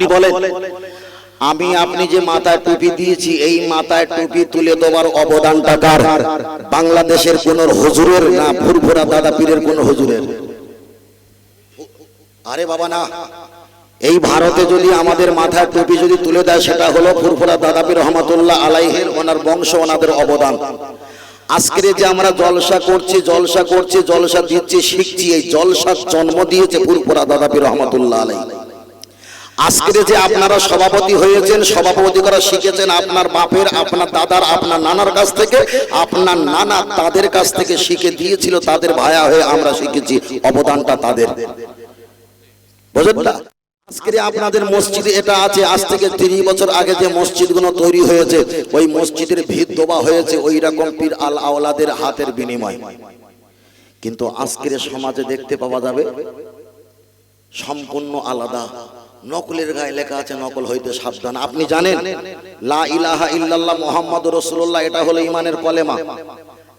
আপনি বলেন, আমি আপনি যে মাথায় টুপি দিয়েছি, এই মাথায় টুপি তুলে দেওয়ার অবদানটা কার? বাংলাদেশের কোন হুজুরের না ফুরফুরা দাদা পীরের কোন হুজুরের? আরে বাবা না, এই ভারতে যদি আমাদের মাথায় টুপি যদি তুলে দেয়, সেটা হলো ফুরফুরা দাদাপীর রহমতুল্লাহ আলাইহের ওনার বংশ, ওনাদের অবদান। আজকের যে আমরা জলসা করছি জলসা করছি, জলসা দিচ্ছি, শিখছি, এই জলসার জন্ম দিয়েছে ফুরফুরা দাদাপীর রহমতুল্লাহ আলাই আজকের যে আপনারা সভাপতি হয়েছেন সভাপতি করা শিখেছেন আপনার বাপের আপনার দাদার আপনার নানার কাছ থেকে আপনার নানা তাদের কাছ থেকে শিখে দিয়েছিল তাদের ভায়া হয়ে আমরা শিখেছি অবদানটা তাদের। বুঝলেন না? আজকে আপনাদের মসজিদে এটা আছে আজ থেকে তিরিশ বছর আগে যে মসজিদগুলো তৈরি হয়েছে ওই মসজিদের ভিত দোবা হয়েছে ওই রকম পীর আল আওলাদের হাতের বিনিময়। কিন্তু আজকের সমাজে দেখতে পাওয়া যাবে সম্পূর্ণ আলাদা নকলের গায়ে লেখা আছে, নকল হইতে সাবধান। আপনি জানেন, লা ইলাহা ইল্লাল্লাহ মোহাম্মদ রসুল্লাহ এটা হলো ইমানের কলেমা।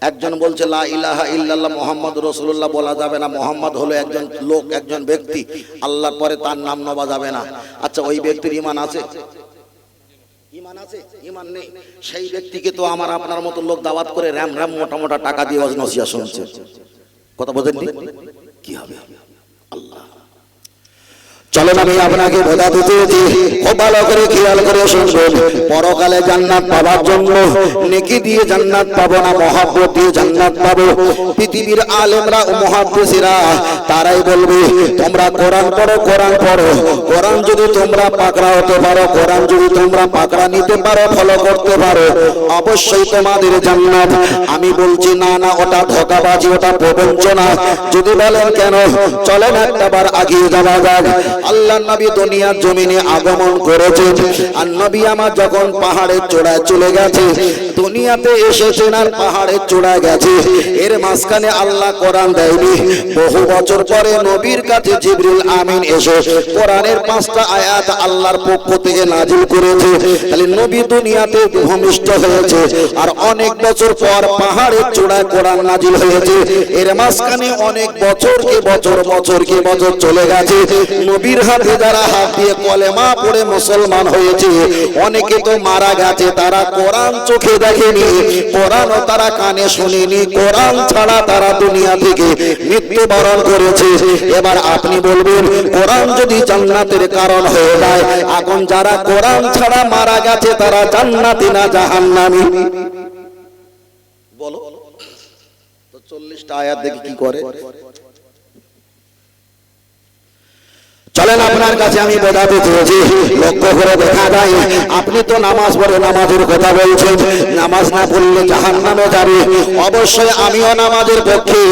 একজন বলছে, লা ইলাহা ইল্লাল্লাহ মোহাম্মদ রসুল্লাহ বলা যাবে না। মোহাম্মদ হলো একজন লোক, একজন ব্যক্তি। আল্লাহর পরে তার নাম নেওয়া যাবে না। আচ্ছা ওই ব্যক্তির ইমান আছে? ইমান আছে? ইমান নেই। সেই ব্যক্তিকে তো আমার আপনার মতো লোক দাওয়াত করে র্যাম র্যাম মোটা মোটা টাকা দিয়ে নসিয়া শুনছে। কথা বোঝেন কি হবে? আল্লাহ। চলেন আমি আপনাকে বোঝাতে চেয়েছি খুব ভালো করে খেয়াল করে শুনবেন। পরকালে জান্নাত পাওয়ার জন্য নেকি দিয়ে জান্নাত পাবো না, মহাব্বত দিয়ে জান্নাত পাবো। পৃথিবীর আলেমরা ও মহাদ্দেশিরা তারাই বলবে, তোমরা কোরআন পড়ো কোরআন পড়ো। কোরআন যদি তোমরা পাকড়া হতে পারো, কোরআন যদি তোমরা পাকড়া নিতে পারো, ফলো করতে পারো, অবশ্যই তোমাদের জান্নাত। আমি বলছি, না না, ওটা ধোকাবাজি, ওটা প্রবঞ্চনা। যদি বলেন কেন, চলেন একটা বার আগিয়ে যাওয়া যাক। আল্লাহ নবী দুনিয়ার জমিনে আগমন করেছেন। আর নবী আমার যখন পাহাড়ের চূড়ায় চলে গেছে দুনিয়াতে এসেছেন আর পাহাড়ের চূড়ায় গেছে। এর মাঝখানে আল্লাহ কোরআন দেয়নি। বহু বছর পরে নবীর কাছে জিবরিল আমিন এসে কোরআনের পাঁচটা আয়াত আল্লাহর পক্ষ থেকে নাজিল করেছে। তাহলে নবী দুনিয়াতে ভূমিষ্ঠ হয়েছে আর অনেক বছর পর পাহাড়ের চূড়ায় কোরআন নাজিল হয়েছে। এর মাঝখানে অনেক বছর কি বছর বছর কি বছর চলে গেছে। নবীর হাতে যারা হাত দিয়ে কলেমা পড়ে মুসলমান হয়েছে, অনেকে তো মারা গেছে, তারা কোরআন চোখে দেখেনি। কোরআনও তারা কানে শুনেনি। কোরআন ছাড়া তারা দুনিয়া থেকে মৃত্যুবরণ করেছে। এবার আপনি বলবেন, কোরআন যদি জান্নাতের কারণ হয়ে যায় এখন যারা কোরআন ছাড়া মারা গেছে, তারা জান্নাতি না জাহান্নামী? বলো। তো চল্লিশটা আয়াত দেখি কি করে? চলেন আপনার কাছে আমি বোঝাতে চেয়েছি। লক্ষ্য করে দেখা যায়, আপনি তো নামাজ পড়ে নামাজের কথা বলছেন। নামাজ না পড়লে জাহান নামে যাবে। অবশ্যই আমিও নামাজের পক্ষে।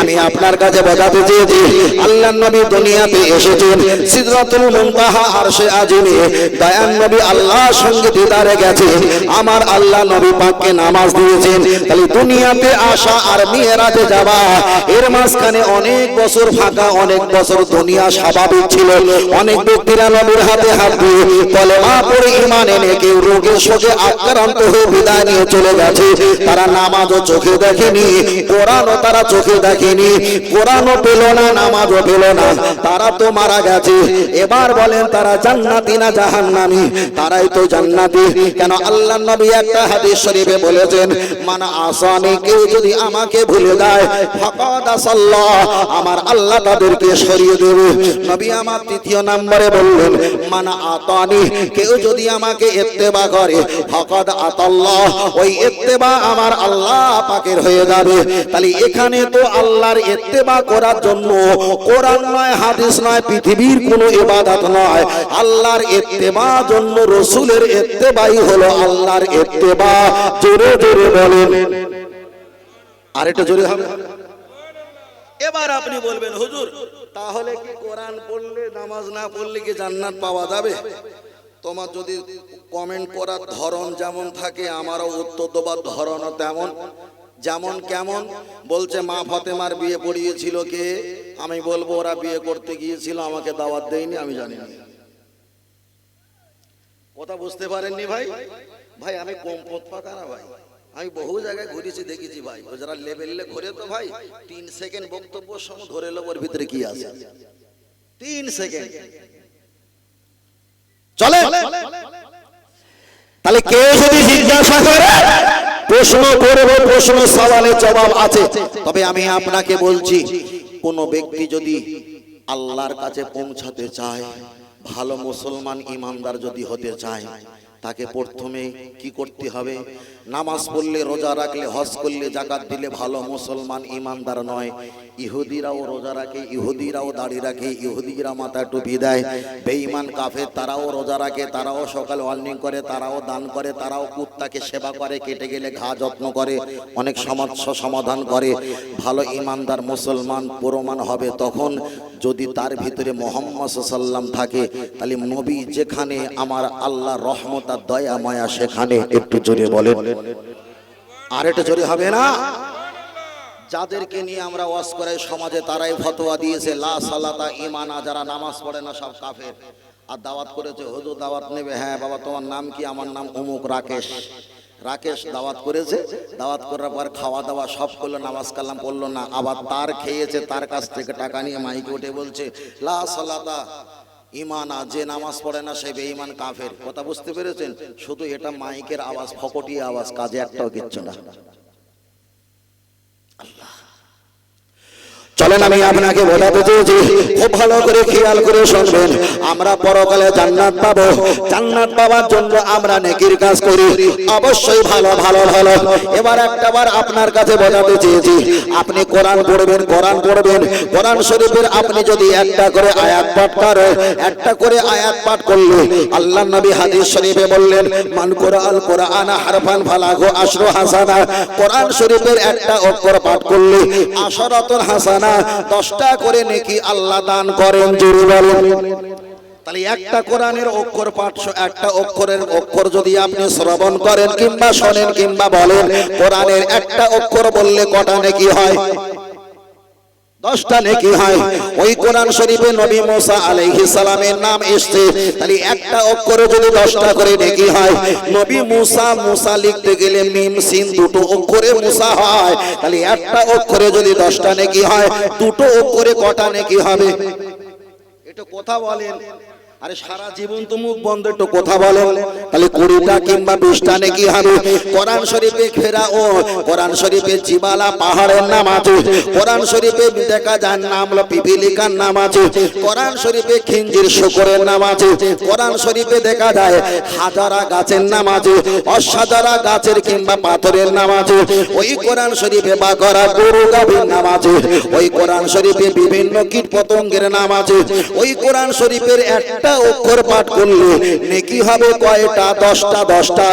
আমি আপনার কাছে বোঝাতে চেয়েছি। আল্লাহ নবী দুনিয়াতে এসেছেন। সিদরাতুল মুনতাহা আরশে আজিমে। দয়ান নবী আল্লাহর সঙ্গে দিদারে গেছেন। আমার আল্লাহ নবী পাককে নামাজ দিয়েছেন। তাহলে দুনিয়াতে আসা আর মিয়েরাজে যাওয়া, এর মাঝখানে অনেক বছর ফাঁকা, অনেক বছর দুনিয়া স্বাভাবিক ছিল। অনেক ব্যক্তিরা নবীর হাতে হাত দিয়ে কলেমা পড়ে ইমান এনে কেউ রোগে শোকে আক্রান্ত হয়ে বিদায় নিয়ে চলে গেছে। তারা নামাজও চোখে দেখেনি, কোরআনও তারা চোখে দেখেনি, কোরআনও পেল না, নামাজও পেল না। তারা তো মারা গেছে। এবার বলেন, তারা জান্নাতি না জাহান্নামী? তারাই তো জান্নাতি। কেন আল্লাহ নবী একটা হাদিস শরীফে বলেছেন, মানা আসানি, কেউ যদি আমাকে ভুলে দেয় ফাকাদ আসাল্লাহ, আমার আল্লাহ তাদেরকে সরিয়ে দেবে। নবী আমার তৃতীয় নম্বরে বললেন, মানা আতানি, কেউ যদি আমাকে ইত্তেবা করে, ফাকাদ আতাল্লাহ, ওই ইত্তেবা আমার আল্লাহ পাকের হয়ে যাবে। তাহলে এখানে তো আল্লাহর ইত্তেবা করার জন্য কোরআন নয়, হাদিস নয়, পৃথিবীর কোনো ইবাদত নয়। আল্লাহর ইত্তেবা জন্য রসুলের ইত্তেবাই হলো আল্লাহর ইত্তেবা। জোরে জোরে বলেন। আর একটু জোরে হবে। এবার আপনি বলবেন, হুজুর, তাহলে কি কোরআন পড়লে, নামাজ না পড়লে কি জান্নাত পাওয়া যাবে? তোমার যদি কমেন্ট করার ধরন যেমন থাকে, আমারও উত্তর দেবার ধরনও তেমন। যেমন কেমন? বলছে, মা ফাতেমার বিয়ে পড়িয়েছিল কে? আমি বলব, ওরা বিয়ে করতে গিয়েছিল, আমাকে দাওয়াত দেয়নি, আমি জানি না। কথা বুঝতে পারেননি ভাই? ভাই, আমি কম পথ পাকা না ভাই। আমি বহু জায়গায় ঘুরেছি, দেখেছি ভাই। ও যারা লেভেলে ঘুরে তো ভাই তিন সেকেন্ড বক্তব্য সময় ধরে লোক ওর ভিতরে কি আছে? তিন সেকেন্ড চলে তাহলে কেউ যদি জিজ্ঞাসা করে, প্রশ্ন করব, প্রশ্ন সওয়ালের জবাব আছে। তবে আমি আপনাকে বলছি, কোন ব্যক্তি যদি আল্লাহর কাছে পৌঁছাতে চায়, ভালো মুসলমান ইমানদার যদি হতে চায় তাকে প্রথমে কি করতে হবে? নামাজ পড়লে রোজা রাখলে হজ করলে জাকাত দিলে ভালো মুসলমান ইমানদার নয়। ইহুদিরাও রোজা রাখে ইহুদিরাও দাড়ি রাখে ইহুদিরা মাথায় টুপি দেয় বেঈমান কাফের তারাও রোজা রাখে তারাও সকালে ওয়ার্নিং করে তারাও দান করে তারাও কুত্তাকে সেবা করে কেটে গেলে ঘা যত্ন করে অনেক সমস্যা সমাধান করে ভালো ইমানদার মুসলমান প্রমাণ হবে তখন যদি তার ভিতরে মোহাম্মদ সাল্লাম থাকে তাহলে নবী যেখানে আমার আল্লাহ রহমত আর দয়া মায়া সেখানে একটু জোরে বলেন আর একটু জোরে হবে না যাদেরকে নিয়ে আমরা ওয়াজ করাই সমাজে, তারাই ফতোয়া দিয়েছে, লা সালাতা ইমানা যারা নামাজ পড়ে না সব কাফের। আর দাওয়াত করেছে, হুজুর দাওয়াত নেবে হ্যাঁ বাবা, তোমার নাম কি? আমার নাম অমুক রাকেশ। রাকেশ দাওয়াত করেছে, দাওয়াত করার পর খাওয়া দাওয়া সব করল, নামাজ কালাম পড়ল না। আবার তার খেয়েছে, তার কাছ থেকে টাকা নিয়ে মাইকে উঠে বলছে, লা সালাতা ইমানা যে নামাজ পড়ে না সে বেঈমান কাফের। কথা বুঝতে পেরেছেন? শুধু এটা মাইকের আওয়াজ ফকটি আওয়াজ, কাজে একটাও কিচ্ছু না। الله. চলেন, আমি আপনাকে বোঝাতে চেয়েছি। খুব ভালো করে খেয়াল করে শুনবেন। আমরা পরকালে জান্নাত পাবো। জান্নাত পাওয়ার জন্য আমরা নেকির কাজ করি। অবশ্যই ভালো ভালো ভালো। এবার একটাবার আপনার কাছে বোঝাতে চেয়েছি। আপনি কোরআন পড়বেন কোরআন পড়বেন। কোরআন শরীফের আপনি যদি একটা করে আয়াত পাঠ করেন, একটা করে আয়াত পাঠ করলে আল্লাহ নবী হাদিস শরীফে বললেন, মান কোরআন কোরআন হারফান ফালাগো আশরু হাসানা। কোরআন শরীফের একটা অক্ষর পাঠ করলে আশরাতুল হাসানা দশটা করে নেকি আল্লাহ দান করেন তাহলে একটা কোরআনের অক্ষর পাঠ একটা অক্ষরের অক্ষর যদি আপনি শ্রবণ করেন কিংবা শোনেন কিংবা বলেন, কোরআনের একটা অক্ষর বললে কটা নাকি হয়? দশটা নেকি হয়। ওই কোরআন শরীফে নবী মোসা আলাইহি সালামের নাম এসছে। তাহলে একটা অক্ষরে যদি দশটা করে নেকি হয় নবী মুসা মুসা লিখতে গেলে মিম সিন দুটো অক্ষরে মুসা হয়। তাহলে একটা অক্ষরে যদি দশটা নেকি হয় দুটো অক্ষরে কটা নেকি হবে? এটা কথা বলেন। আরে সারা জীবন তো মুখ বন্ধ একটু কথা বলেন। তাহলে কুড়িটা কিংবা বিশটা নাকি হবে? কোরআন শরীফে ফেরা ও কোরআন শরীফে জিবালা পাহাড়ের নাম আছে। কোরআন শরীফে দেখা যায় নাম হলো পিপিলিকার নাম আছে। কোরআন শরীফে খিঞ্জির শুকরের নাম আছে। কোরআন শরীফে দেখা যায় হাজারা গাছের নাম আছে। অসাজারা গাছের কিংবা পাথরের নাম আছে। ওই কোরআন শরীফে বাগরা গরু গাভীর নাম আছে। ওই কোরআন শরীফে বিভিন্ন কীট পতঙ্গের নাম আছে। ওই কোরআন শরীফের একটা অক্ষর পাঠ করলে, নেকি হবে কয়টা, দশটা দশটা?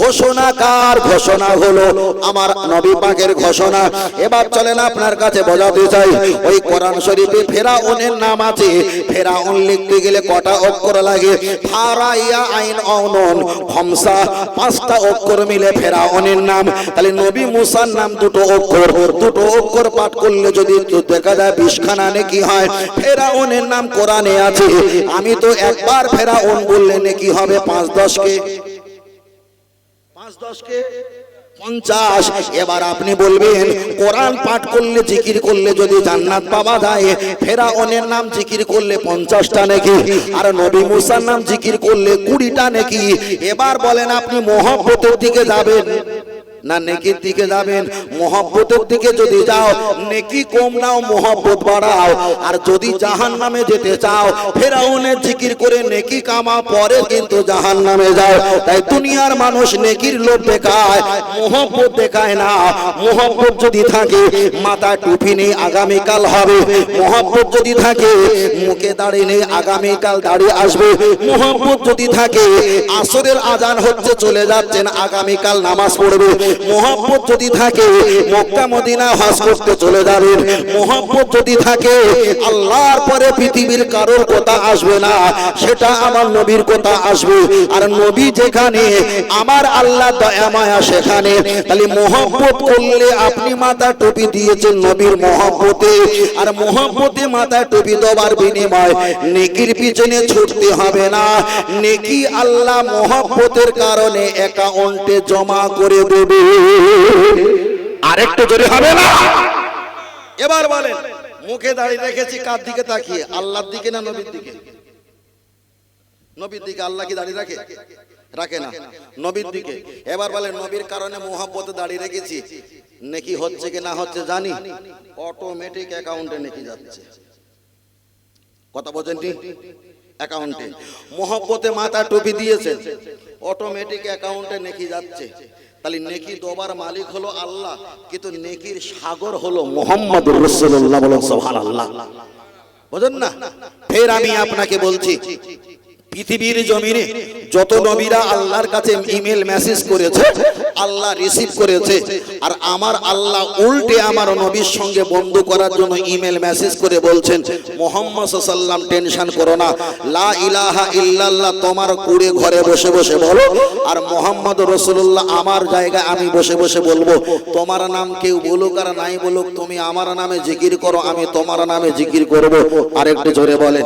ঘোষণা কার ঘোষণা হলো আমার নবী পাকের ঘোষণা। এবার চলেন আপনার কাছে বোঝাতে চাই, ওই কোরআন শরীফে ফেরাউনের নাম আছে, ফেরাউন লিখতে গেলে কটা অক্ষর লাগে? ফারাইয়া আইন অনন হমসা পাঁচটা অক্ষর মিলে ফেরাউনের নাম। তাহলে নবী মুসার নাম দুটো অক্ষর দুটো অক্ষর পাঠ করলে যদি দেখা যায়, বিশখানা নাকি হয়, ফেরাউনের নাম কোরআনে আছে। আমি তো একবার ফেরা ফেরাউন বললে নাকি হবে পাঁচ দশকে পাঁচ দশকে। পঞ্চাশ, এবার আপনি বলবেন, কোরআন পাঠ করলে জিকির করলে যদি জান্নাত পাওয়া যায়, ফেরাউনের নাম জিকির করলে পঞ্চাশটা নাকি, আর নবী মুসার নাম জিকির করলে কুড়িটা নাকি। এবার বলেন আপনি মহব্বতের দিকে যাবেন। না নেকির দিকে যাবেন, মহব্বতের দিকে যদি যাও, নেকি কম নাও, মহব্বত বাড়াও। আর যদি জাহান নামে যেতে চাও, ফেরাউনের জিকির করে নেকি কামা, পরে কিন্তু জাহান নামে যাও। তাই দুনিয়ার মানুষ নেকির লোভ দেখায়, মহব্বত দেখায় না। মহব্বত যদি থাকে মাথায় টুপি নেই, আগামীকাল হবে। মহব্বত যদি থাকে, মুখে দাঁড়িয়ে নেই, আগামীকাল দাঁড়িয়ে আসবে। মহব্বত যদি থাকে, আসরের আজান হচ্ছে, চলে যাচ্ছেন, আগামীকাল নামাজ পড়বে। মোহাম্মত যদি থাকে, মক্কা, মদিনা হজ করতে চলে যাবেন। মোহাম্মত যদি থাকে, আল্লাহর পরে পৃথিবীর কারোর কথা আসবে না, সেটা আমার নবীর কথা আসবে। আর নবী যেখানে, আমার আল্লাহ দয়া, মায়া সেখানে। তাহলে মোহাম্মত করলে আপনি মাথা টুপি দিয়েছেন নবীর মোহাম্মতে আর মোহাম্মতে মাথা টুপি দেওয়ার বিনিময় নেকির পিছনে ছুটতে হবে না। নেকি আল্লাহ মোহাম্মতের কারণে অ্যাকাউন্টে জমা করে দেবে। আরেকটু জোরে হবে না? এবার বলেন, মুখে দাঁড়িয়ে রেখেছি কার দিকে তাকিয়ে, আল্লাহর দিকে না নবীর দিকে? নবীর দিকে আল্লাহ কি দাঁড়িয়ে রাখে? রাখে না। নবীর দিকে। এবার বলে নবীর কারণে মোহাব্বতে দাঁড়িয়ে রেখেছি। নেকি হচ্ছে কি না হচ্ছে জানি। অটোমেটিক অ্যাকাউন্টে নেকি যাচ্ছে। কথা বলছেন অ্যাকাউন্টে মোহব্বতে মাথা টুপি দিয়েছে অটোমেটিক অ্যাকাউন্টে নেকি যাচ্ছে। তাহলে নেকি দোবার মালিক হলো আল্লাহ কিন্তু নেকির সাগর হলো মোহাম্মদ রসুল্লাহ বলেন আল্লাহ বোঝেন না? ফের আমি আপনাকে বলছি পৃথিবীর জমিনে যত নবীরা আল্লাহর কাছে ইমেল মেসেজ করেছে, আল্লাহ রিসিভ করেছে। আর আমার আল্লাহ উল্টে আমার নবীর সঙ্গে বন্ধু করার জন্য ইমেল মেসেজ করে বলছেন, মোহাম্মদ সাল্লাম, টেনশন করো না। লা ইলাহা ইল্লাল্লাহ, তোমার কুড়ে ঘরে বসে বসে বলো। আর মোহাম্মদ রসুল্লাহ আমার জায়গায় আমি বসে বসে বলব, তোমার নাম কেউ বলুক আর নাই বলুক, তুমি আমার নামে জিকির করো, আমি তোমার নামে জিকির করব। আরেকটু জোরে বলে।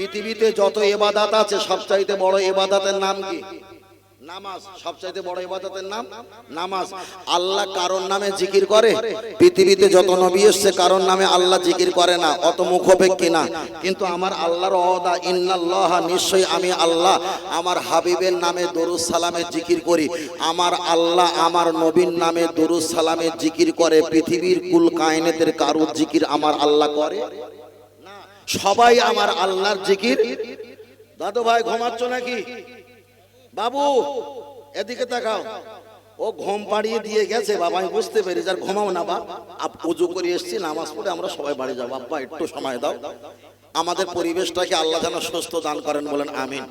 পৃথিবীতে যত এবাদাত আছে, সবচাইতে বড় এবাদাতের নাম কি? নামাজ। সবচাইতে নাম? নামাজ। আল্লাহ কারোর নামে জিকির করে? পৃথিবীতে যত নবী কারোর নামে আল্লাহ জিকির করে না। অত মুখোপেক্ষি না। কিন্তু আমার আল্লাহর অদা নিশ্চয়ই আমি আল্লাহ। আমার হাবিবের নামে সালামের জিকির করি। আমার আল্লাহ আমার নবীর নামে দরুদ সালামের জিকির করে। পৃথিবীর কুল কায়নেতের কারুর জিকির আমার আল্লাহ করে? সবাই আমার আল্লাহর জিকির। দাদু ভাই, ঘুমাচ্ছ নাকি? বাবু, এদিকে তাকাও। ও ঘুম পাড়িয়ে দিয়ে গেছে, বাবা, আমি বুঝতে পেরেছি, আর ঘুমাও না বা আপ, উজু করে এসছি, নামাজ পড়ে আমরা সবাই বাড়ি যাব। আব্বা, একটু সময় দাও। আমাদের পরিবেশটাকে আল্লাহ যেন সুস্থ দান করেন, বলেন আমিন।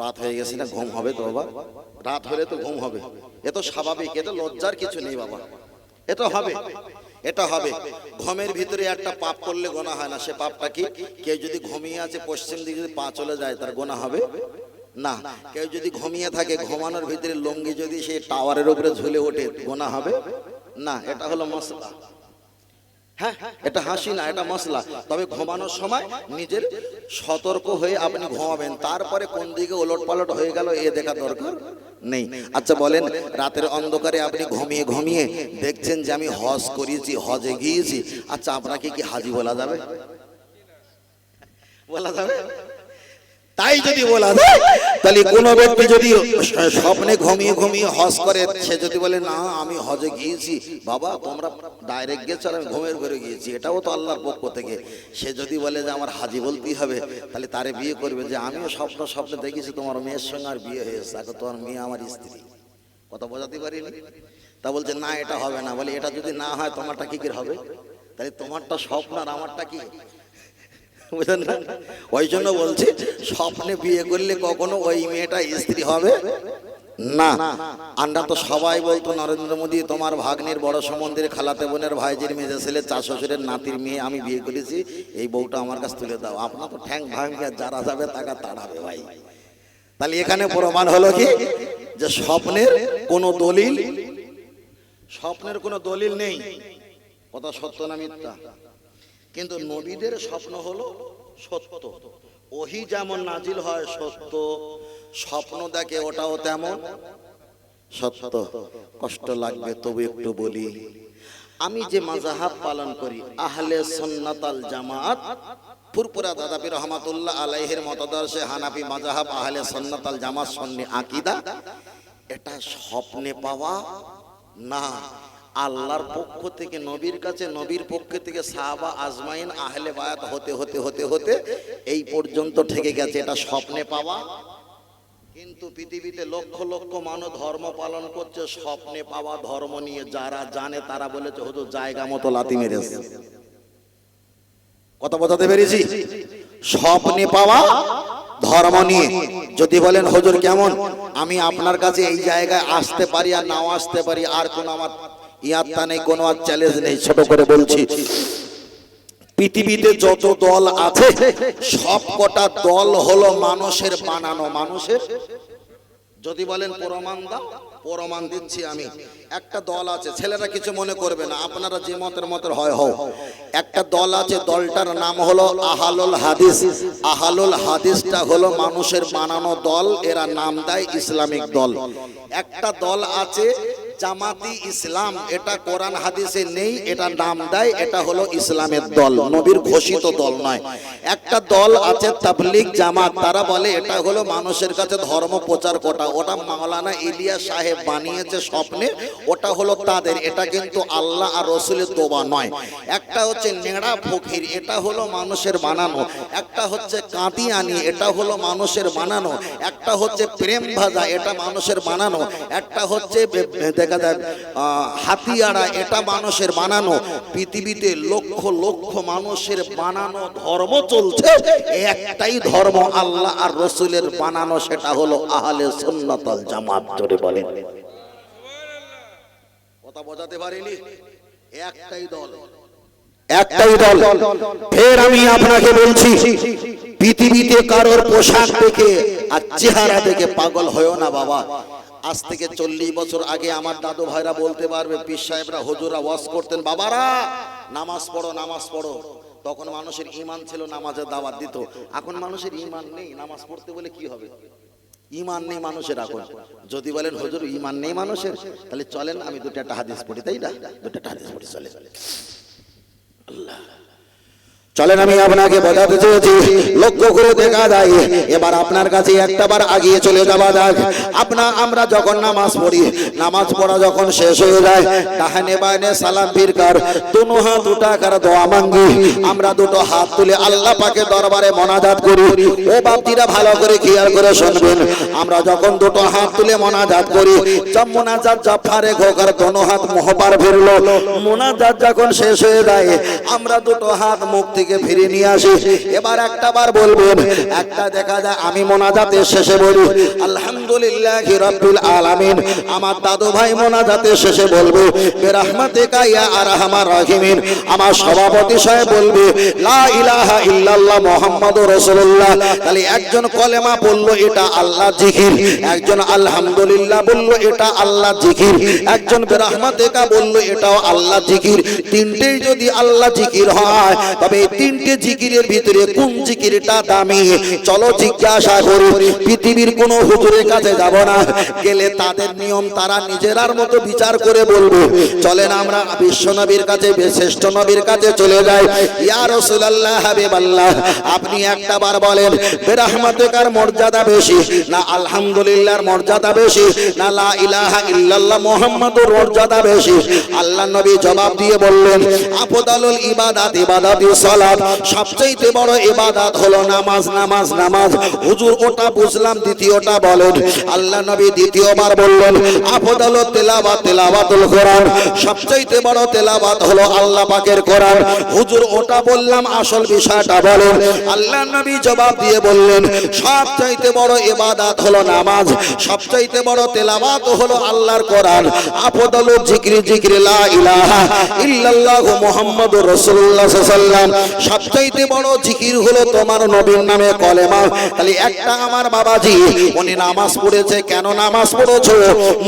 রাত হয়ে গেছে না, ঘুম হবে তো, বাবা? রাত হলে তো ঘুম হবে। এ তো স্বাভাবিক এটা লজ্জার কিছু নেই, বাবা। এটা হবে। এটা হবে। ঘমের ভিতরে একটা পাপ করলে গোনা হয় না। সে পাপটা কি? কেউ যদি ঘুমিয়ে আছে, পশ্চিম দিকে যদি পা চলে যায়, তার গোনা হবে? না। কেউ যদি ঘুমিয়ে থাকে, ঘুমানোর ভিতরে লঙ্গি যদি সে টাওয়ারের উপরে ঝুলে ওঠে, গোনা হবে? না। এটা হলো মশলা হ্যাঁ এটা হাসি না এটা মশলা। তবে ঘুমানোর সময় নিজের সতর্ক হয়ে আপনি ঘুমাবেন। তারপরে কোন দিকে ওলট পালট হয়ে গেল এ দেখা দরকার নেই। আচ্ছা বলেন রাতের অন্ধকারে আপনি ঘুমিয়ে ঘুমিয়ে দেখছেন যে আমি হজ করিয়েছি হজে গিয়েছি। আচ্ছা আপনাকে কি হাজি বলা যাবে? বলা যাবে? তাই যদি বলা যায় তাহলে কোন ব্যক্তি যদি স্বপ্নে ঘুমিয়ে ঘুমিয়ে হজ করে সে যদি বলে না আমি হজে গিয়েছি বাবা তোমরা ডাইরেক্ট গেছো আমি ঘুমের ঘরে গিয়েছি এটাও তো আল্লাহর পক্ষ থেকে। সে যদি বলে যে আমার হাজি বলতেই হবে তাহলে তারে বিয়ে করবে যে আমিও স্বপ্ন স্বপ্নে দেখেছি তোমার মেয়ের সঙ্গে আর বিয়ে হয়েছে এখন তোমার মেয়ে আমার স্ত্রী। কথা বোঝাতে পারিনি? তা বলছে না এটা হবে না। বলে এটা যদি না হয় তোমারটা কি করে হবে? তাহলে তোমারটা স্বপ্ন আর আমারটা কি? বুঝলেন না? ওই জন্য বলছি, স্বপ্নে বিয়ে করলে কখনো ওই মেয়েটা স্ত্রী হবে? না। আমরা তো সবাই বলতো, নরেন্দ্র মোদী, তোমার ভাগ্নের বড় সম্বন্ধের খালাতে বোনের ভাইজির মেজে ছেলে, চার শ্বশুরের নাতির মেয়ে আমি বিয়ে করেছি, এই বউটা আমার কাছে তুলে দাও। আপনার তো ঠ্যাং ভাঙবে, যারা যাবে তাকে তাড়াবে ভাই। তাহলে এখানে প্রমাণ হলো কি? যে স্বপ্নের কোনো দলিল স্বপ্নের কোনো দলিল নেই। কথা সত্য না মিথ্যা? কিন্তু নবীদের স্বপ্ন হলো সত্য। ওহি যেমন নাজিল হয় সত্য স্বপ্ন দেখে ওটাও তেমন। সত্য কষ্ট লাগবে তবু একটু বলি। আমি যে মাজাহাব পালন করি আহলে সন্নাতাল জামাত ফুরপুরা দাদাপি রহমাতুল্লাহ আলাইহের মতদর্শে হানাফি মাজাহাব আহলে সন্নাতাল জামাত সন্নি আকিদা। এটা স্বপ্নে পাওয়া না। আল্লাহর পক্ষ থেকে, নবীর কাছে, নবীর পক্ষ থেকে সাহাবা আজমাইন আহলে বায়াত হতে হতে হতে হতে এই পর্যন্ত থেকে গেছে, এটা স্বপ্নে পাওয়া। কিন্তু পৃথিবীতে লক্ষ লক্ষ মানুষ ধর্ম পালন করছে, স্বপ্নে পাওয়া ধর্ম নিয়ে যারা জানে, তারা বলেছে হতো জায়গা মতো লাতি মেরেছে। কথা বোঝাতে পেরেছি? স্বপ্নে পাওয়া ধর্ম নিয়ে। যদি বলেন, হুজুর, কেমন? আমি আপনার কাছে এই জায়গায় আসতে পারি আর নাও আসতে পারি, আর কোন আমার ইয়াত্তা নেই কোনো আর চ্যালেঞ্জ নেই, ছোট করে বলছি। পৃথিবীতে যত দল আছে, সব কটা দল হলো মানুষের বানানো, মানুষের যদি বলেন প্রমাণ দাও প্রমাণ দিচ্ছি আমি। একটা দল আছে, ছেলেরা কিছু মনে করবে না, আপনারা যে মতের মতের হয়, হও। একটা দল আছে, দলটার নাম হলো আহালুল হাদিস। আহালুল হাদিসটা হলো মানুষের বানানো দল, এরা নাম দেয় ইসলামিক দল। একটা দল আছে, জামাতি ইসলাম, এটা কোরআন হাদিসে নেই, এটা নাম দেয়, এটা হলো ইসলামের দল, নবীর ঘোষিত দল নয়। একটা দল আছে, তাবলিগ জামাত, তারা বলে এটা হলো মানুষের কাছে ধর্ম প্রচার করা ওটা মাওলানা ইলিয়া সাহেব বানিয়েছে স্বপ্নে ওটা হলো তাদের এটা কিন্তু আল্লাহ আর রসুলের দোবা নয়। একটা হচ্ছে নেড়া ফকির এটা হলো মানুষের বানানো। একটা হচ্ছে কাঁদিয়ানি এটা হলো মানুষের বানানো। একটা হচ্ছে প্রেম ভাজা এটা মানুষের বানানো। একটা হচ্ছে দেখা যায় আহ, হাতিয়াড়া এটা মানুষের বানানো। পৃথিবীতে লক্ষ লক্ষ মানুষের বানানো ধর্ম চলছে। একটাই ধর্ম আল্লাহ আর রসুলের বানানো সেটা হলো আহলে সুন্নাতাল জামাত বলেন। কথা বোঝাতে পারিনি। একটাই দল। একটাই দল। ফের আমি আপনাকে বলছি পৃথিবীতে কারোর পোশাক দেখে আর চেহারা দেখে পাগল হয়েও না বাবা। আজ থেকে চল্লিশ বছর আগে আমার দাদু ভাইরা বলতে পারবে পীর সাহেবরা হজুরা ওয়াজ করতেন বাবারা নামাজ পড়ো নামাজ পড়ো। তখন মানুষের ইমান ছিল নামাজের দাওয়াত দিত। এখন মানুষের ইমান নেই নামাজ পড়তে বলে কি হবে? ইমান নেই মানুষের এখন যদি বলেন, হজুর ইমান নেই মানুষের? তাহলে চলেন, আমি দুটো একটা হাদিস পড়ি, তাই না? দুটো একটা হাদিস পড়ি চলে চলেন, আমি আপনাকে বোঝাতে চেয়েছি। লক্ষ্য করে দেখা যায়, এবার আপনার কাছে একটা বার আগিয়ে চলে যাওয়া যাক। আপনা, আমরা যখন নামাজ পড়ি, নামাজ পড়া যখন শেষ হয়ে যায় ডাহানে বায়নে সালাম ফিরকার দুনো হাত উঠাকার দোয়া মাঙ্গি। আমরা দুটো হাত তুলে আল্লাহ পাকে দরবারে মনাজাত করি। ও বাপটিরা ভালো করে খেয়াল করে শুনবেন। আমরা যখন দুটো হাত তুলে মনাজাত করি সব মোনাজাত জাফারে ঘোকার দোনো হাত মোহপার ফিরলো মোনাজাত যখন শেষ হয়ে যায়, আমরা দুটো হাত থেকে ফিরে নিয়ে আসি। এবার একটা বার বলবেন, একটা দেখা যায়, আমি মোনাজাতের শেষে বলি, আলহামদুলিল্লাহ আলামিন। আমার দাদু ভাই মোনাজাতের শেষে বলব বিরহমাতিকা ইয়া আরহামার রাহিমিন। আমার সভাপতি সাহেব বলবে, লা ইলাহা ইল্লাল্লাহ মুহাম্মাদুর রাসূলুল্লাহ। তাহলে একজন কলেমা বলল, এটা আল্লাহ জিকির। একজন আলহামদুলিল্লাহ বলল, এটা আল্লাহ জিকির। একজন বিরহমাতিকা বলল, এটাও আল্লাহ জিকির। তিনটেই যদি আল্লাহ জিকির হয়, তবে তিনটে জিকিরের ভিতরে কোন জিকিরটা দামি? চলো জিজ্ঞাসা করি, পৃথিবীর কোন হুজুরের কাছে যাব না। গেলে তাদের নিয়ম তারা নিজেরার মতো বিচার করে বলবে। চলেন আমরা বিশ্ব নবীর কাছে, শ্রেষ্ঠ নবীর কাছে চলে যাই। ইয়া রাসূলুল্লাহ, হাবিবাল্লাহ, আপনি একটা বার বলেন, বেরহমাতিকার মর্যাদা বেশি না আলহামদুলিল্লাহর মর্যাদা বেশি না লা ইলাহা ইল্লাল্লাহ মুহাম্মাদুর মর্যাদা বেশি? আল্লাহ নবী জবাব দিয়ে বললেন, আফদালুল ইবাদাত ইবাদাতি সালাত। সবচেয়ে বড় ইবাদত হলো নামাজ নামাজ নামাজ। হুজুর ওটা বুঝলাম, দ্বিতীয়টা বলেন। আল্লাহ নবী দ্বিতীয়বার বললেন, আফদালু তেলাওয়াত তেলাওয়াতুল কোরআন। সবচেয়ে বড় তেলাওয়াত হলো আল্লাহ পাকের কোরআন। হুজুর ওটা বললাম, আসল বিষয়টা বলেন। আল্লাহ নবী জবাব দিয়ে বললেন, সবচাইতে বড় ইবাদত হলো নামাজ, সবচাইতে বড় তেলাওয়াত হলো আল্লাহর কোরআন। আফদালু জিকরি জিকরি, লা ইলাহা ইল্লাল্লাহ মুহাম্মাদুর রাসূলুল্লাহ সাল্লাল্লাহু সবচাইতে বড় জিকির হলো তোমার নবীর নামে কলেমা। তাহলে একটা আমার বাবাজি, উনি নামাজ পড়েছে, কেন নামাজ পড়েছো?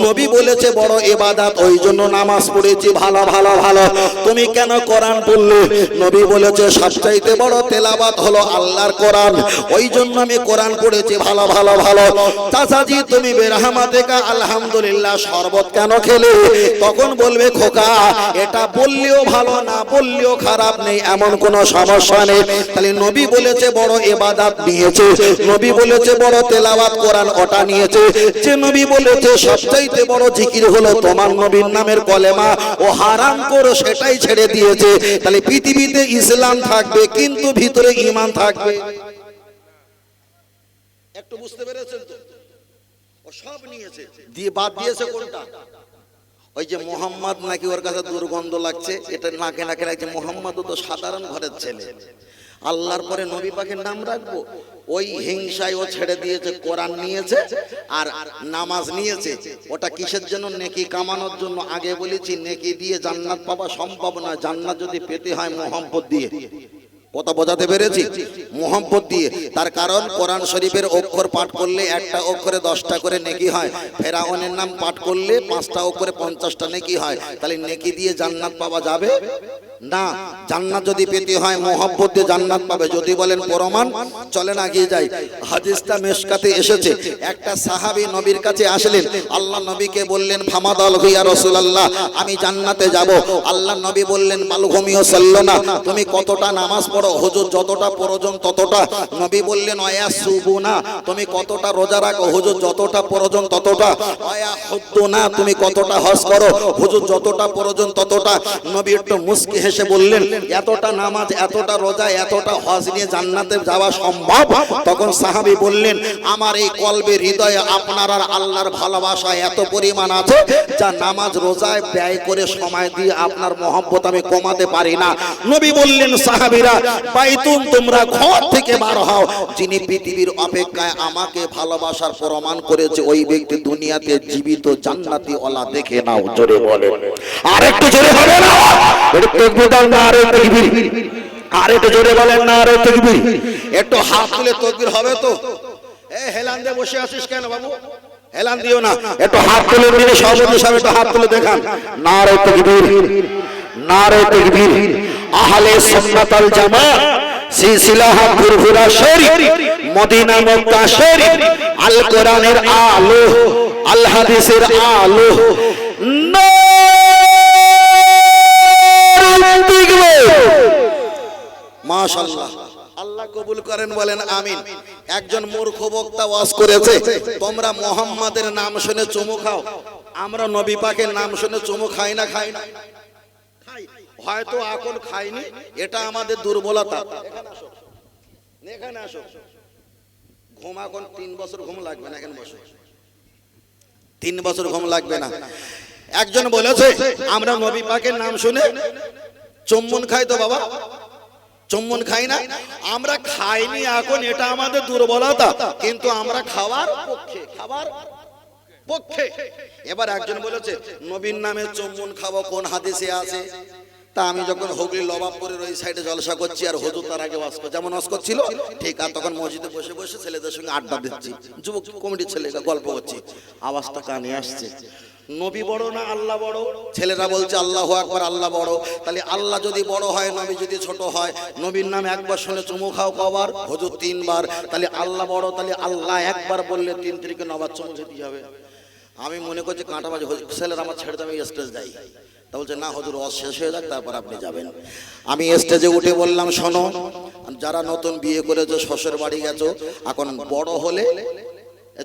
নবী বলেছে, বড় ইবাদত, ওই জন্য নামাজ পড়েছি, ভালো ভালো ভালো। তুমি কেন কোরআন পড়লে? নবী বলেছে, সবচাইতে বড় তেলাবাত হলো আল্লাহর কোরআন। ওই জন্য আমি কোরআন পড়েছি, ভালো ভালো ভালো। চাচাজি, তুমি বেরহামাতে কা আলহামদুলিল্লাহ শরবত কেন খেলে? তখন বলবে, খোকা, এটা বললেও ভালো, না বললেও খারাপ নেই, এমন কোনো সমস্যা তাহলে নবী বলেছে, বড় এবাদাত নিয়েছে। নবী বলেছে, বড় তেলাওয়াত কোরআন ওটা নিয়েছে। যে নবী বলেছে, সবচাইতে বড় জিকির হলো তোমার নবীর নামের কলেমা। ও হারাম করো সেটাই ছেড়ে দিয়েছে। তাহলে পৃথিবীতে ইসলাম থাকবে, কিন্তু ভিতরে ঈমান থাকবে। একটু বুঝতে পেরেছেন তো? সব নিয়েছে। দিয়ে বাদ দিয়েছে কোনটা? ওই যে মোহাম্মদ নাকি ওর কাছে দুর্গন্ধ লাগছে, এটা নাকে নাকে লাগছে। মোহাম্মদ তো সাধারণ ঘরের ছেলে। আল্লাহর পরে নবী পাখির নাম রাখব। ওই হিংসায় ও ছেড়ে দিয়েছে, কোরআন নিয়েছে আর নামাজ নিয়েছে। ওটা কিসের জন্য? নেকি কামানোর জন্য। আগে বলেছি, নেকি দিয়ে জান্নাত পাওয়া সম্ভব না জান্নাত যদি পেতে হয় মোহাম্মদ দিয়ে। কথা বোঝাতে পেরেছি? মোহাম্মদ দিয়ে। তার কারণ, কোরআন শরীফের অক্ষর পাঠ করলে একটা অক্ষরে দশটা করে নেকি হয়। ফেরাউনের নাম পাঠ করলে পাঁচটা অক্ষরে পঞ্চাশটা নেকি হয়। তাহলে নেকি দিয়ে জান্নাত পাওয়া যাবে? না। জান্নাত যদি পেতে হয় মোহাব্বত দিয়ে জান্নাত পাবে। যদি বলেন প্রমাণ, চলেন আগিয়ে যাই। হাদিসটা মেশকাতে এসেছে। একটা সাহাবী নবীর কাছে আসলেন। আল্লাহ নবীকে বললেন, ফামাদাল হইয়া রাসূলুল্লাহ, আমি জান্নাতে যাব। আল্লাহ নবী বললেন মালঘুমিও সাল্লো না। তুমি কতটা নামাজ পড়ো হুজুর যতটা প্রয়োজন ততটা। নবী বললেন, অয়া সুবুনা, তুমি কতটা রোজা রাখো? হুজুর যতটা প্রয়োজন ততটা। অয়া হুদ্দুনা, তুমি কতটা হজ করো? হুজুর যতটা প্রয়োজন ততটা। নবী একটু মুস্কি হেসে বললেন, এতটা নামাজ, এতটা রোজা, এতটা হজ নিয়ে জান্নাতে যাওয়া সম্ভব? তখন সাহাবী বললেন, আমার এই কলবে হৃদয়ে আপনার আর আল্লাহর ভালোবাসা এত পরিমাণ আছে যা নামাজ রোজায় ব্যয় করে সময় দিয়ে আপনার মহব্বত আমি কমাতে পারি না। নবী বললেন, সাহাবীরা বাইতুন তোমরা ঘর থেকে বার হও। যিনি পৃথিবীর অপেক্ষায় আমাকে ভালোবাসার প্রমাণ করেছে, ওই ব্যক্তি দুনিয়াতে জীবিত জান্নাতি ওলা দেখে নাও, জোরে বলে। আর একটু জোরে বলে না। না আর একটু আর একটু জোরে বলেন না আর একটু একটু হাত তুলে তকবীর হবে তো? এ, হেলান দিয়ে বসে আছিস কেন বাবু? হেলান দিও না। একটু হাত তুলে দিলে সভাপতি সাহেব, একটু হাত তুলে দেখান। না আর তাকবীর। নারে তাকবীর। আহলে সুন্নাত আল জামাত সিলসিলাহ ফুরফুরা শরীফ, মদিনা মক্কা শরীফ আল কোরআনের আলো। আল হাদিসের আলো মাশাআল্লাহ। আল্লাহ কবুল করেন, বলেন আমিন। একজন মূর্খ বক্তা ওয়াজ করেছে, তোমরা মোহাম্মদের নাম শুনে চুমু খাও, আমরা নবী পাকের নাম শুনে চুমু খাই না খাই না। হয়তো এখন খাইনি এটা আমাদের দুর্বলতা। এখানে আসো। ঘুম এখন তিন বছর ঘুম লাগবে না এখানে বসো। তিন বছর ঘুম লাগবে না। একজন বলেছে আমরা নবী পাকের নাম শুনে চুম্বন খাই তো বাবা। চুম্বন খাই না। আমরা খাইনি এখন এটা আমাদের দুর্বলতা। কিন্তু আমরা খাওয়ার পক্ষে খাবার পক্ষে। এবার একজন বলেছে নবীন নামে চুম্বন খাব কোন হাদিসে আছে? তা আমি যখন হুগলি লবাবপুরের ওই সাইডে জলসা করছি আর হুজুর তার আগে ওয়াজ যেমন ওয়াজ করছিল, ঠিক আর তখন মসজিদে বসে বসে ছেলেদের সঙ্গে আড্ডা দিচ্ছি। যুবক কমিটির ছেলে গল্প করছি। আওয়াজটা কানে আসছে। নবী বড় না আল্লাহ বড়? ছেলেরা বলছে, আল্লাহ আকবার, আল্লাহ বড়। তাহলে আল্লাহ যদি বড় হয়, নবী যদি ছোট হয়, নবীর নাম একবার শুনে চুমু খাও কবার, হুজুর তিনবার। তাহলে আল্লাহ বড়, তাহলে আল্লাহ একবার বললে তিন তিরিকে নবার চুমু খেতে হবে। আমি মনে করছি কাঁটা বাজে ছেলেরা আমার ছেড়ে আমি স্টেজ যাই। তা বলছে, না, হজুর, ওয়াজ শেষ হয়ে যাক, তারপর আপনি যাবেন। আমি স্টেজে উঠে বললাম, শোনো, যারা নতুন বিয়ে করেছ, শ্বশুর বাড়ি গেছো, এখন বড় হলে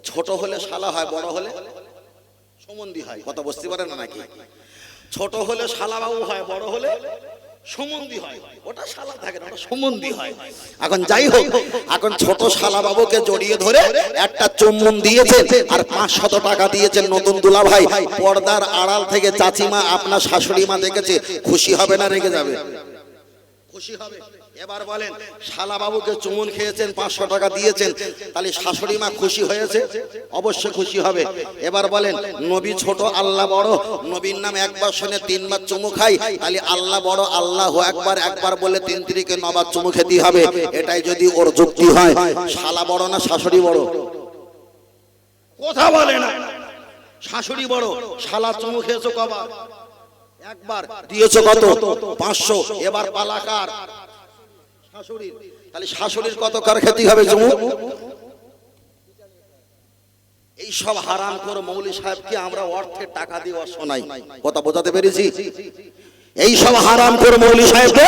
ছোট হলে শালা হয়, বড় হলে সমন্ধি হয়। কথা বুঝতে পারে না নাকি? ছোট হলে শালা বাবু হয়, বড় হলে সম্বন্ধী হয়। ওটা শালা থাকে না ওটা সম্বন্ধী হয়। এখন যাই হোক এখন ছোট শালা বাবুকে জড়িয়ে ধরে একটা চুম্বন দিয়েছে আর পাঁচশত টাকা দিয়েছেন নতুন দুলা ভাই পর্দার আড়াল থেকে চাচিমা আপনার শাশুড়ি মা দেখেছে খুশি হবে না রেগে যাবে? খুশি হবে। এবার বলেন শালা বাবুকে চুমুন খেয়েছেন পাঁচশো টাকা দিয়েছেন তাহলে শাশুড়ি মা খুশি হয়েছে? অবশ্যই খুশি হবে। এবার বলেন নবী ছোট আল্লাহ বড় নবীর নাম একবার শুনে তিনবার চুমু খাই তাহলে আল্লাহ বড় আল্লাহ একবার একবার বলে তিন তিরিকে নবার চুমু খেতে হবে। এটাই যদি ওর যুক্তি হয় শালা বড় না শাশুড়ি বড়? কথা বলে না। শাশুড়ি বড় শালা চুমু খেয়েছো কবার? একবার। দিয়েছ কত? পাঁচশো। এবার পালাকার তাহলে শাশুড়ির কত কার খেতে হবে চুমু এই সব হারাম সাহেবকে আমরা অর্থের টাকা দিয়ে কথা বোঝাতে পেরেছি? এই সব হারাম করে মৌলি সাহেবকে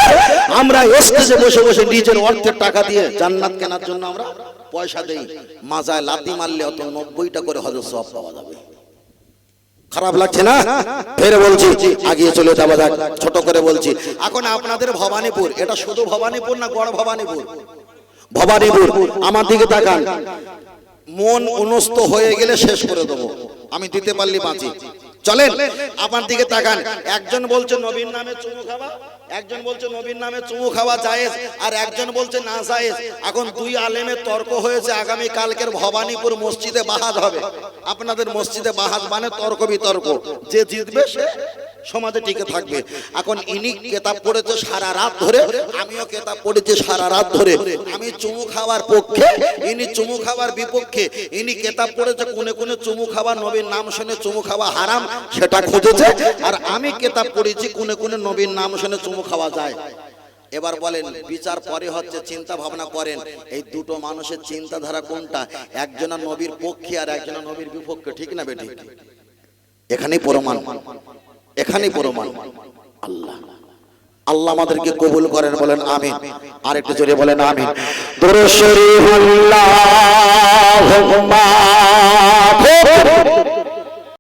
আমরা স্টেজে বসে বসে নিজের অর্থের টাকা দিয়ে জান্নাত কেনার জন্য আমরা পয়সা দেই। মাজায় লাতি মারলে অত নব্বইটা করে হজর সব পাওয়া যাবে। খারাপ লাগছে না? ফেরে বলছি, আগিয়ে চলে যাওয়া যাক, ছোট করে বলছি। এখন আপনাদের ভবানীপুর, এটা শুধু ভবানীপুর না গড় ভবানীপুর? ভবানীপুর, আমার দিকে তাকান। মন উনস্ত হয়ে গেলে শেষ করে দেবো। আমি দিতে পারলি বাঁচি। চলেন আপনার দিকে তাকান। একজন বলছে নবীর নামে চুমু খাওয়া। একজন বলছে নবীর নামে চুমু খাওয়া জায়েজ। আর একজন বলছে না জায়েজ। এখন দুই আলেমের তর্ক হয়েছে আগামী কালকের ভবানীপুর মসজিদে বাহাদ হবে। আপনাদের মসজিদে বাহাদ মানে তর্ক বিতর্ক। যে জিতবে সে সমাজে টিকে থাকবে। এখন ইনি কেতাব পড়েছে সারা রাত ধরে। আমিও কেতাব পড়েছি সারা রাত ধরে। আমি চুমু খাওয়ার পক্ষে ইনি চুমু খাওয়ার বিপক্ষে। ইনি কেতাব পড়েছে কোনে কোনে চুমু খাওয়া নবীর নাম শুনে চুমু খাওয়া হারাম সেটা খুঁজেছে। আর আমি কেতাব পড়েছি কোনে কোনে নবীর নাম শুনে চুমু খাওয়া যায়। এবার বলেন বিচার পরে হচ্ছে চিন্তা ভাবনা করেন। এই দুটো মানুষের চিন্তাধারা কোনটা? একজনা নবীর পক্ষে আর একজনা নবীর বিপক্ষে। ঠিক না বেঠিক এখানেই প্রমাণ। এখানে প্রমাণ। আল্লাহ। আল্লাহ আমাদেরকে কবুল করেন, বলেন আমি আর একটু জোরে বলেন আমিন। দরশরী আল্লাহ